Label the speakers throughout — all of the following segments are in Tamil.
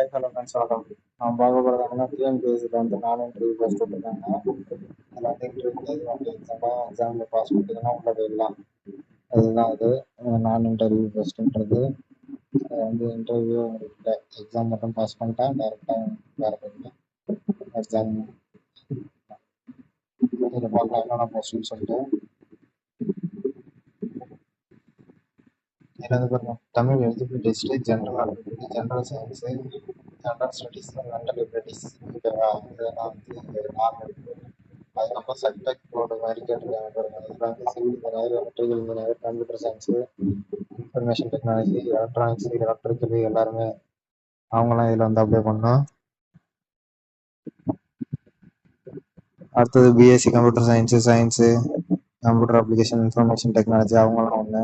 Speaker 1: ஹாய் ஹலோ ஃப்ரெண்ட்ஸ் வணக்கம் நான் பார்க்க போகிறதாங்கன்னா டிஎன்பிஎஸ்சியில் வந்து நான் இன்டர்வியூ ஃபஸ்ட் விட்டுருக்காங்க அதில் வந்து இன்டர்வியூ வந்து எக்ஸாமாக எக்ஸாமில் பாஸ் பண்ணிட்டீங்கன்னா உள்ள போயிடலாம். அதுதான் அது. நான் இன்டர்வியூ ஃபஸ்ட்டுன்றது அது வந்து இன்டர்வியூ உங்களுக்கு இல்லை எக்ஸாம் மட்டும் பாஸ் பண்ணிட்டா டேரெக்டாக வேறு போயிடலாம் எக்ஸாம் இதில் பார்க்கலாம் என்னென்ன போஸ்ட்னு சொல்லிட்டு. இதில் வந்து district Tamil eligibility general general science under studies mental abilities ஓகேவா இதெல்லாம் வந்து நார்மல் அதுக்கப்புறம் சப்ஜெக்ட் போர்டு மாதிரி கேட்டிருக்காங்க பாருங்க. இதில் வந்து civil engineer electrical engineer computer science information technology electronics electrical எல்லாருமே அவங்களாம் இதில் வந்து அப்ளை பண்ணோம் அடுத்தது BSc computer science science computer application information technology அவங்களாம் ஒன்று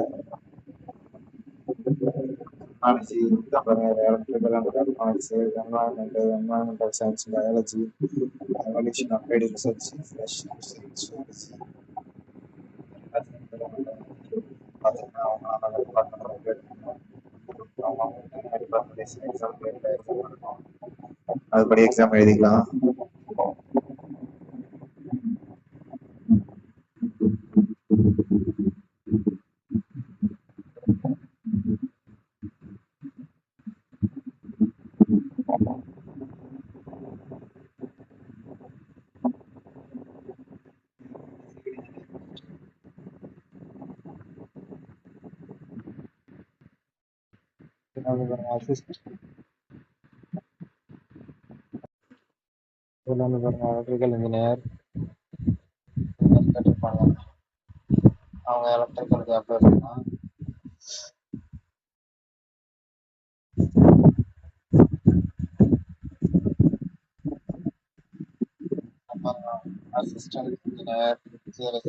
Speaker 1: technology electrical and electronics environment environmental science biology evolution applied research fresh பார்த்தீங்கன்னா அவங்க அந்த டிபார்ட்மெண்ட் அவங்க அவங்க டிபார்ட்மெண்ட் எக்ஸாம் அதுபடி எக்ஸாம் எழுதிக்கலாம். அசிஸ்ட் பாருங்க எலக்ட்ரிக்கல் இன்ஜினியர் கேட்டிருப்பாங்க அவங்க எலக்ட்ரிக்கலுக்கு அப்ளை பண்ணலாம் assistant engineer civil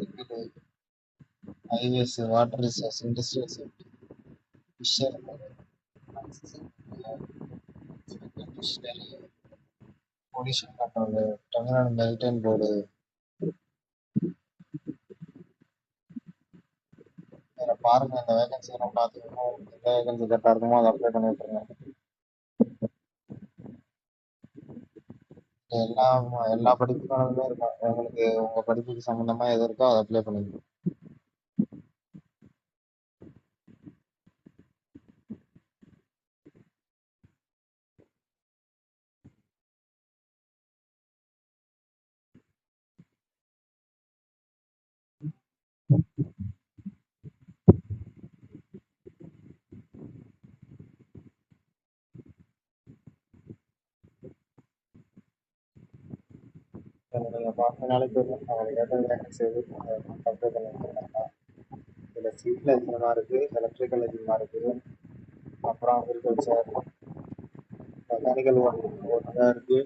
Speaker 1: highways water resource industrial safety fisher pollution control Tamil Nadu maritime board இதில் பாருங்க இந்த வேகன்சி எல்லாம் பார்த்துக்கணும் உங்களுக்கு எந்த வேகன்சி கரெக்டாக இருக்குமோ அதை அப்ளை பண்ணி விட்டுருங்க. எல்லா எல்லா படிப்புக்கானதுமே இருக்கும். உங்களுக்கு உங்கள் படிப்புக்கு சம்மந்தமாக எது இருக்கோ அதை அப்ளை பண்ணிக்கணும் என்னுடைய பார்த்த நாளைக்கு அவங்களுக்கு ஏற்ற வேகன்சி எது அப்ளை இதில் அதிகமாக இருக்குது எலக்ட்ரிக்கல் அதிகமாக இருக்குது அப்புறம் அக்ரிகல்ச்சர் மெக்கானிக்கல் ஒன் ஒன்று தான் இருக்குது